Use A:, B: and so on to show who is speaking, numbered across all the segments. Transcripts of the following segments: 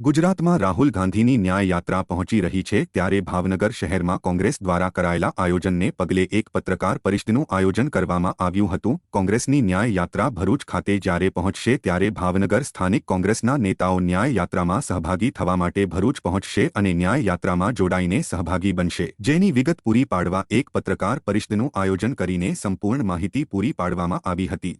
A: ગુજરાતમાં રાહુલ ગાંધીની ન્યાય યાત્રા પહોંચી રહી છે ત્યારે ભાવનગર શહેરમાં કોંગ્રેસ દ્વારા કરાયેલા આયોજનને પગલે એક પત્રકાર પરિષદનું આયોજન કરવામાં આવ્યું હતું. કોંગ્રેસની ન્યાય યાત્રા ભરૂચ ખાતે જ્યારે પહોંચશે ત્યારે ભાવનગર સ્થાનિક કોંગ્રેસના નેતાઓ ન્યાય યાત્રામાં સહભાગી થવા માટે ભરૂચ પહોંચશે અને ન્યાય યાત્રામાં જોડાઈને સહભાગી બનશે. જેની વિગત પૂરી પાડવા એક પત્રકાર પરિષદનું આયોજન કરીને સંપૂર્ણ માહિતી પૂરી પાડવામાં આવી હતી.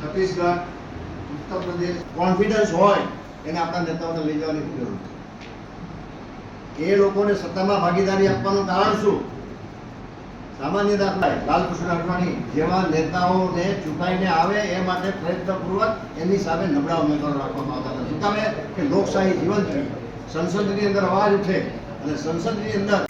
B: છત્તીસગઢ, ઉત્તર પ્રદેશ કોન્ફિડન્સ હોય, એને આપણા નેતાઓને લઈ જવાની જરૂર એ લોકોને સત્તામાં ભાગીદારી આપવાનું કારણ શું? સામાન્ય દાખલા લાલકૃષ્ણ અડવાણી, જેવા નેતાઓને ચૂંટાઈને આવે એ માટે પ્રયત્નપૂર્વક એની સામે નબળા ઉમેદવારો રાખવામાં આવતા હતા. શું કામે? કે લોકશાહી જીવન છે સંસદની અંદર અવાજ ઉઠે અને સંસદની અંદર